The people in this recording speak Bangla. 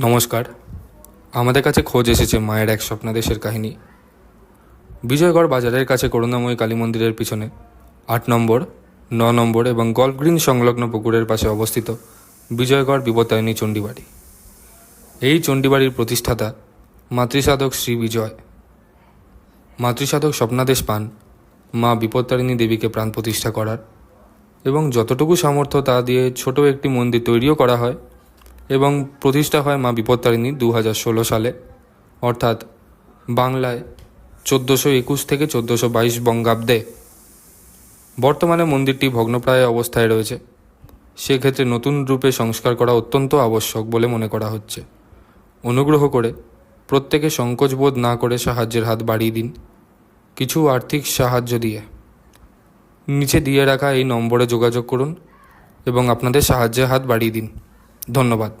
নমস্কার। আমাদের কাছে খোঁজ এসেছে মায়ের এক স্বপ্নাদেশের কাহিনী। বিজয়গড় বাজারের কাছে করুণাময়ী কালী মন্দিরের পিছনে, আট নম্বর, ন নম্বর এবং গল্ফ গ্রিন সংলগ্ন পুকুরের পাশে অবস্থিত বিজয়গড় বিপত্তায়নী চণ্ডীবাড়ি। এই চণ্ডীবাড়ির প্রতিষ্ঠাতা মাতৃসাধক শ্রী বিজয়। মাতৃসাধক স্বপ্নাদেশ পান মা বিপত্তারিণী দেবীকে প্রাণ প্রতিষ্ঠা করার এবং যতটুকু সামর্থ্য তা দিয়ে ছোট একটি মন্দির তৈরিও করা হয় এবং প্রতিষ্ঠা হয় মা বিপত্তারিণী দু হাজার ষোলো সালে। অর্থাৎ বাংলায় চোদ্দোশো একুশ থেকে চোদ্দোশো বাইশ বঙ্গাব্দে। বর্তমানে মন্দিরটি ভগ্নপ্রায় অবস্থায় রয়েছে। সেক্ষেত্রে নতুন রূপে সংস্কার করা অত্যন্ত আবশ্যক বলে মনে করা হচ্ছে। অনুগ্রহ করে প্রত্যেকে সংকোচবোধ না করে সাহায্যের হাত বাড়িয়ে দিন। কিছু আর্থিক সাহায্য দিয়ে। নিচে দিয়ে রাখা এই নম্বরে যোগাযোগ করুন এবং আপনাদের সাহায্যের হাত বাড়িয়ে দিন। ধন্যবাদ।